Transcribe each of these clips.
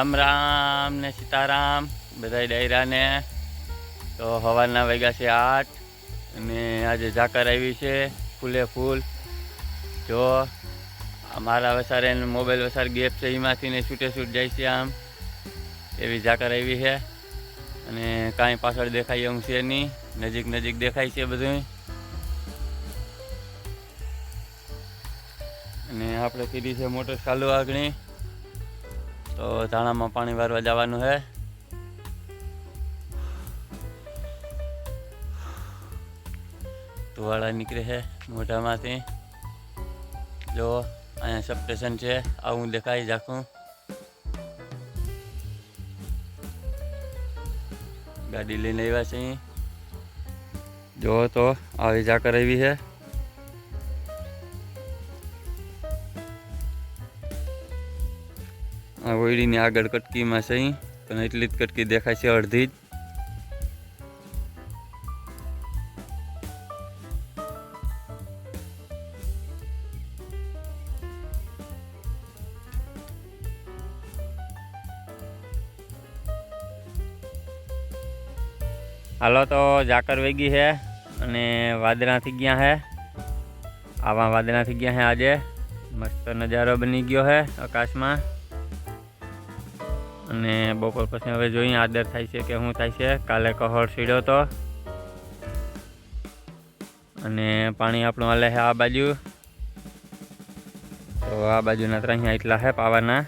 રામ રામ ને સીતારામ બધા ડાયરાને તો સવારના વાગ્યા છે આઠ અને આજે ઝાકર આવી છે ફૂલે ફૂલ. જો મારા વસારે મોબાઈલ વસાર ગેપ છે, એમાંથી ને છૂટે છૂટ જાય છે આમ. એવી ઝાકર આવી છે અને કાંઈ પાછળ દેખાય એવું છે નહીં. નજીક નજીક દેખાય છે બધું અને આપણે કીધી છે મોટર ચાલુ આગળ. તો ધાણામાં પાણી વારવા જવાનું છે ધુવાળા નીકળે છે મોઢામાંથી. જો, અહીંયા સબ છે. આવું દેખાય જાખું. ગાડી લઈને આવ્યા છે જો તો, આવી જા કરાવી છે આ ઓયડીની આગળ કટકીમાં છે પણ એટલી જ કટકી દેખાય છે અડધી જ. હાલો તો ઝાકર વેગી છે અને વાદરા થઈ ગયા છે આવા વાદરા થઈ ગયા છે આજે. મસ્ત નજારો બની ગયો છે આકાશમાં. અને બપોર પછી હવે જોઈએ આદર થાય છે કે શું થાય છે. કાલે કહોળ સીડ્યો તો. અને પાણી આપણું હાલે છે આ બાજુ. તો આ બાજુના ત્રણ એટલા છે પાવાના.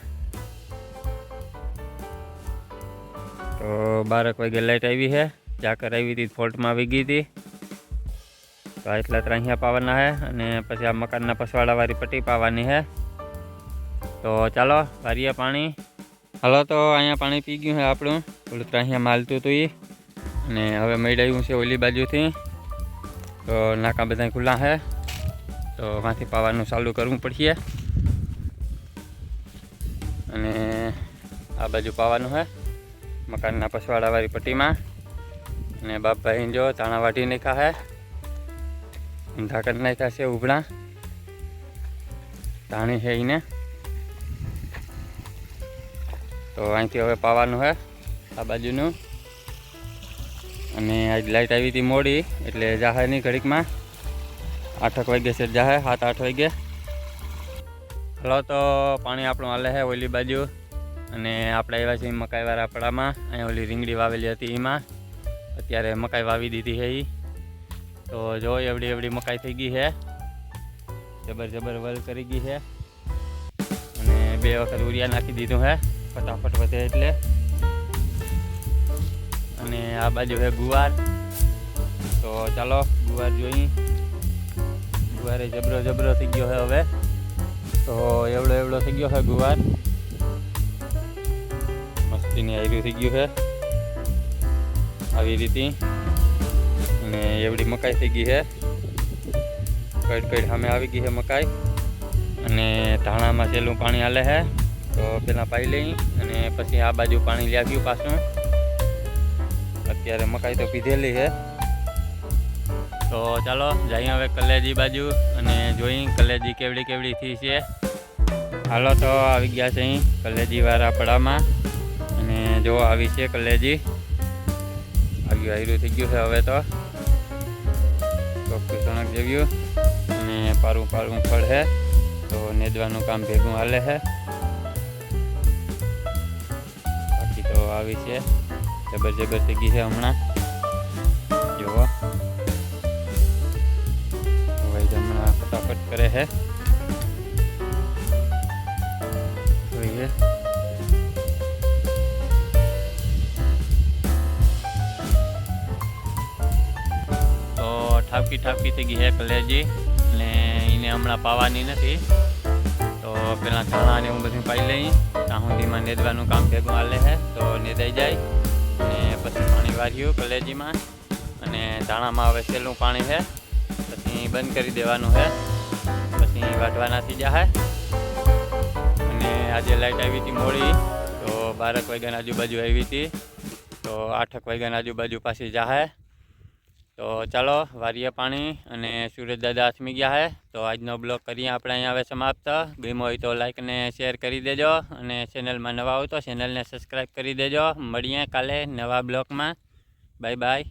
તો બારક વાગે લાઈટ આવી છે. ચાકર આવી હતી, ફોલ્ટમાં આવી ગઈ હતી. તો આ એટલા ત્રાહિયા પાવાના છે અને પછી આ મકાનના પસવાડાવાળી પટ્ટી પાવાની છે. તો ચાલો, વારીએ પાણી. હાલો, તો અહીંયા પાણી પી ગયું છે આપણું. ઓલું અહીંયા માલતું હતું એ અને હવે મળ્યું છે ઓલી બાજુથી. તો નાકા બધા ખુલ્લા છે. તો માંથી પાવાનું ચાલુ કરવું પડશે. અને આ બાજુ પાવાનું છે. મકાનના પછવાડાવાળી પટ્ટીમાં. અને બાપભાઈ જો તાણા વાટી નાખ્યા છે. કરી નાખ્યા છે ઉભળા ધાણી છે એને તો અહીંથી હવે પાવાનું છે આ બાજુનું. અને આજ લાઈટ આવી હતી મોડી, એટલે જાહે નહીં ઘડીકમાં. આઠક વાગે છે જાહે, સાત, આઠ વાગે. હલો, તો પાણી આપણું હાલે છે ઓલી બાજુ. અને આપણે આવ્યા છીએ મકાઈવાળા આપણામાં અહીંયા ઓલી રીંગડી વાવેલી હતી એમાં. અત્યારે મકાઈ વાવી દીધી છે એ તો જો એવડી એવડી મકાઈ થઈ ગઈ છે જબર જબર વલ કરી ગઈ છે અને બે વખત ઉરિયા નાખી દીધું છે ફટાફટ વધે એટલે. અને આ બાજુ છે ગુવાર. તો ચાલો, ગુવાર જોઈ. ગુવારે જબરો જબરો થઈ ગયો છે હવે. તો એવડો એવડો થઈ ગયો છે ગુવાર. મસ્તીની આયરું થઈ ગયું છે આવી રીતે અને એવડી મકાઈ થઈ ગઈ છે કઈડ કઈડ સામે આવી ગઈ છે મકાઈ. અને ધાણામાં છેલ્લું પાણી હાલે છે તો પેલા પાઈ લઈ અને પછી આ બાજુ પાણી લાવ્યું પાછું. અત્યારે મકાઈ તો પીધેલી છે. તો ચાલો જઈએ હવે કલેજી બાજુ અને જોઈ કલેજી કેવડી કેવડી થઈ છે. હાલો તો આવી ગયા છે અહીં કલેજી વાળા પડામાં. અને જો આવી છે કલેજી. આવ્યું આયરું થઈ ગયું છે હવે તો. ચોખ્ખું સણક જેવ્યું. અને પારું પારું ફળ છે. તો નેદવાનું કામ ભેગું હાલે છે. આવી છે. જબર જબર થઈ ગઈ છે હમણાં. જુઓ. ભાઈ હમણાં ફટાફટ કરે છે. જોઈએ. તો ઠાપકી ઠાપકી થઈ ગઈ છે કલેજી. અને એને હમણાં પાવાની નથી. તો પેલા ધાણા ને હું બધું પાઈ લઈ ત્યાં સુધીમાં નેદવાનું કામ ભેગું હાલે છે, તો નેદાઈ જાય અને પછી પાણી વાર્યું કલેજીમાં અને ધાણામાં હવે છેલ્લું પાણી છે, પછી બંધ કરી દેવાનું છે, પછી વાટવાના થઈ જાય અને આજે લાઈટ આવી હતી મોડી, તો બારક વાગ્યાની આજુબાજુ આવી હતી, તો આઠક વાગ્યાની આજુબાજુ પાછી જાહે તો ચાલો, વારીએ પાણી અને સુરજ દાદા આથમી ગયા છે તો આજનો બ્લોગ કરીએ આપણે અહીંયા હવે સમાપ્ત. ગમ્યો હોય તો લાઇક અને શેર કરી દેજો અને ચેનલમાં નવા હોય તો ચેનલને સબસ્ક્રાઈબ કરી દેજો. મળીએ કાલે નવા બ્લોગમાં. Bye bye